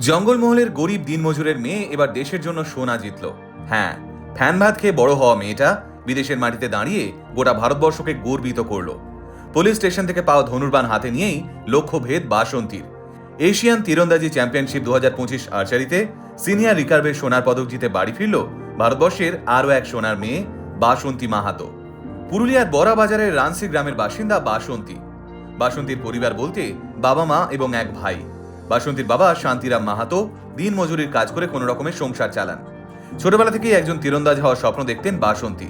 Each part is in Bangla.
জঙ্গলমহলের গরিব দিনমজুরের মেয়ে এবার দেশের জন্য সোনা জিতল। হ্যাঁ ফ্যান ভাত খেয়ে বড় হওয়া মেয়েটা বিদেশের মাটিতে দাঁড়িয়ে গোটা ভারতবর্ষকে গর্বিত করল। পুলিশ স্টেশন থেকে পাওয়া ধনুর্বান হাতে নিয়েই লক্ষ্যভেদ বাসন্তীর। এশিয়ান তীরন্দাজি চ্যাম্পিয়নশিপ দু হাজার পঁচিশ আর্চারিতে সিনিয়র রিকার্ভের সোনার পদক জিতে বাড়ি ফিরল ভারতবর্ষের আরও এক সোনার মেয়ে বাসন্তী মাহাতো। পুরুলিয়ার বড়া বাজারের রানসি গ্রামের বাসিন্দা বাসন্তী। বাসন্তীর পরিবার বলতে বাবা মা এবং এক ভাই। বাসন্তীর বাবা শান্তিরাম মাহাতো দিন মজুরির কাজ করে কোনো রকমের সংসার চালান। ছোটবেলা থেকেই একজন তীরন্দাজ হওয়ার স্বপ্ন দেখতেন বাসন্তী।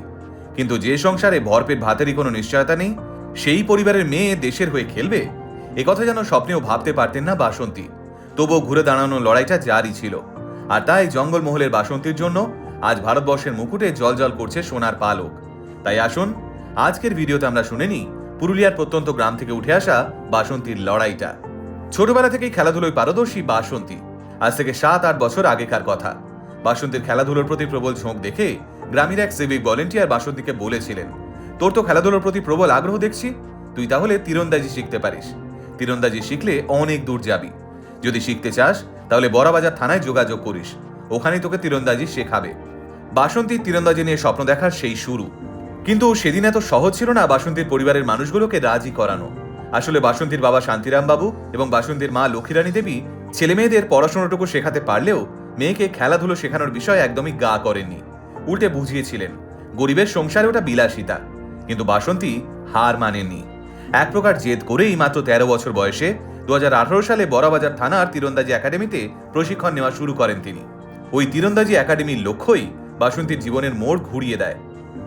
কিন্তু যে সংসারে ভরপেট ভাতেরই কোনো নিশ্চয়তা নেই, সেই পরিবারের মেয়ে দেশের হয়ে খেলবে? একথা যেন স্বপ্নেও ভাবতে পারতেন না বাসন্তী। তবুও ঘুরে দাঁড়ানোর লড়াইটা জারি ছিল। আর তাই জঙ্গলমহলের বাসন্তীর জন্য আজ ভারতবর্ষের মুকুটে জলজল করছে সোনার পালক। তাই আসুন, আজকের ভিডিওতে আমরা শুনে নিই পুরুলিয়ার প্রত্যন্ত গ্রাম থেকে উঠে আসা বাসন্তীর লড়াইটা। ছোটবেলা থেকেই খেলাধুলোয় পারদর্শী বাসন্তী। আজ থেকে সাত আট বছর আগেকার কথা। বাসন্তীর খেলাধুলোর প্রতি প্রবল ঝোঁক দেখে গ্রামের এক সিভিক ভলেন্টিয়ার বাসন্তীকে বলেছিলেন, তোর তো খেলাধুলোর প্রতি প্রবল আগ্রহ দেখছি, তুই তাহলে তীরন্দাজি শিখতে পারিস। তীরন্দাজি শিখলে অনেক দূর যাবি। যদি শিখতে চাস, তাহলে বড়াবাজার থানায় যোগাযোগ করিস। ওখানেই তোকে তীরন্দাজি শেখাবে। বাসন্তী তীরন্দাজি নিয়ে স্বপ্ন দেখার সেই শুরু। কিন্তু সেদিন এত সহজ ছিল না বাসন্তীর পরিবারের মানুষগুলোকে রাজি করানো। আসলে বাসন্তীর বাবা শান্তিরাম বাবু এবং বাসন্তীর মা লক্ষ্মীরানী দেবী ছেলে মেয়েদের পড়াশোনাটুকু শেখাতে পারলেও মেয়েকে খেলাধুলো শেখানোর বিষয় একদমই গা করেননি। উল্টে বুঝিয়েছিলেন, গরিবের সংসারে ওটা বিলাসিতা, কিন্তু বাসন্তী হার মানেননি। এক প্রকার জেদ করেই মাত্র তেরো বছর বয়সে দু হাজার আঠারো সালে বড়াবাজার থানার তীরন্দাজি একাডেমিতে প্রশিক্ষণ নেওয়া শুরু করেন তিনি। ওই তীরন্দাজি একাডেমির লক্ষ্যই বাসন্তীর জীবনের মোড় ঘুরিয়ে দেয়।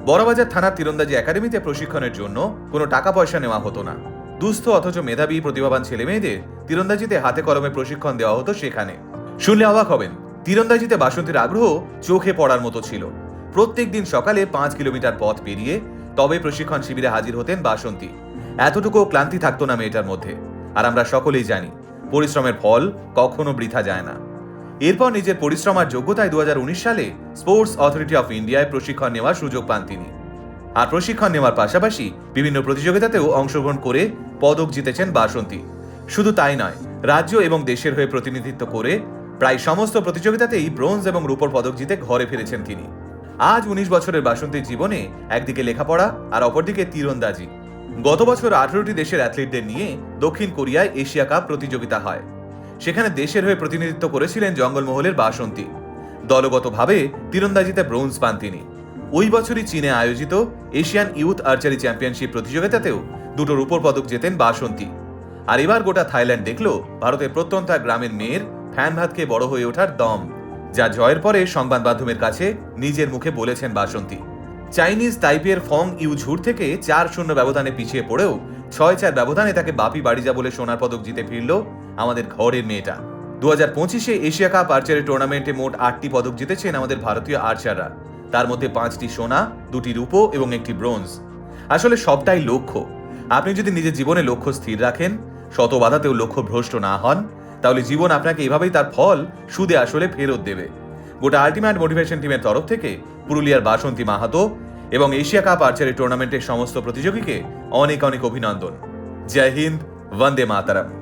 বড়বাজার থানার তীরন্দাজি একাডেমিতে প্রশিক্ষণের জন্য কোনো টাকা পয়সা নেওয়া হতো না। দুস্থ অথচ মেধাবী প্রতিভাবান ছেলে মেয়েদের তীরন্দাজিতে হাতে কলমে প্রশিক্ষণ দেওয়া হতো সেখানে। শুনলে অবাক হবেন, তীরন্দাজিতে বাসন্তীর আগ্রহ চোখে পড়ার মতো ছিল। প্রত্যেক দিন সকালে পাঁচ কিলোমিটার পথ পেরিয়ে তবে প্রশিক্ষণ শিবিরে হাজির হতেন বাসন্তী। এতটুকু ক্লান্তি থাকতো না মেয়েটার মধ্যে। আর আমরা সকলেই জানি, পরিশ্রমের ফল কখনো বৃথা যায় না। এরপর নিজের পরিশ্রম আর যোগ্যতায় দু হাজার উনিশ সালে স্পোর্টস অথরিটি অফ ইন্ডিয়ায় প্রশিক্ষণ নেওয়ার সুযোগ পান তিনি। আর প্রশিক্ষণ নেওয়ার পাশাপাশি বিভিন্ন প্রতিযোগিতাতেও অংশগ্রহণ করে পদক জিতেছেন বাসন্তী। শুধু তাই নয়, রাজ্য এবং দেশের হয়ে প্রতিনিধিত্ব করে প্রায় সমস্ত প্রতিযোগিতাতেই ব্রোঞ্জ এবং রূপর পদক জিতে ঘরে ফিরেছেন তিনি। আজ উনিশ বছরের বাসন্তীর জীবনে একদিকে লেখাপড়া আর অপরদিকে তীরন্দাজি। গত বছর আঠারোটি দেশের অ্যাথলিটদের নিয়ে দক্ষিণ কোরিয়ায় এশিয়া কাপ প্রতিযোগিতা হয়। সেখানে দেশের হয়ে প্রতিনিধিত্ব করেছিলেন জঙ্গলমহলের বাসন্তী। দলগতভাবে তীরন্দাজিতে ব্রোঞ্জ পান তিনি। ওই বছরই চীনে আয়োজিত এশিয়ান ইউথ আর্চারি চ্যাম্পিয়নশিপ প্রতিযোগিতাতেও দুটো রূপর পদক জেতেন বাসন্তী। আর এবার গোটা থাইল্যান্ড দেখল ভারতের প্রত্যন্ত গ্রামের মেয়ের ফ্যান ভাতকে বড় হয়ে ওঠার দম, যা জয়ের পরে সংবাদ মাধ্যমের কাছে নিজের মুখে বলেছেন বাসন্তী। চাইনিজ তাইপের ফং ইউঝুর থেকে চার শূন্য ব্যবধানে পিছিয়ে পড়েও ছয় চার ব্যবধানে তাকে বাপি বাড়ি যা বলে সোনার পদক জিতে ফিরল আমাদের ঘরের মেয়েটা। দু হাজার পঁচিশে এশিয়া কাপ আর্চারি টুর্নামেন্টে মোট আটটি পদক জিতেছেন আমাদের ভারতীয় আর্চাররা। তার মধ্যে পাঁচটি সোনা, দুটি রূপো এবং একটি ব্রোঞ্জ। আসলে সবটাই লক্ষ্য। আপনি যদি নিজের জীবনে লক্ষ্য স্থির রাখেন শত বাধাতেও লক্ষ্য ভ্রষ্ট না হন, তাহলে জীবন আপনাকে এভাবেই তার ফল সুদে আসলে ফেরত দেবে। গোটা আলটিমেট মোটিভেশন টিমের তরফ থেকে পুরুলিয়ার বাসন্তী মাহাতো এবং এশিয়া কাপ আর্চারি টুর্নামেন্টের সমস্ত প্রতিযোগীকে অনেক অনেক অভিনন্দন। জয় হিন্দ, বন্দে মাতারাম।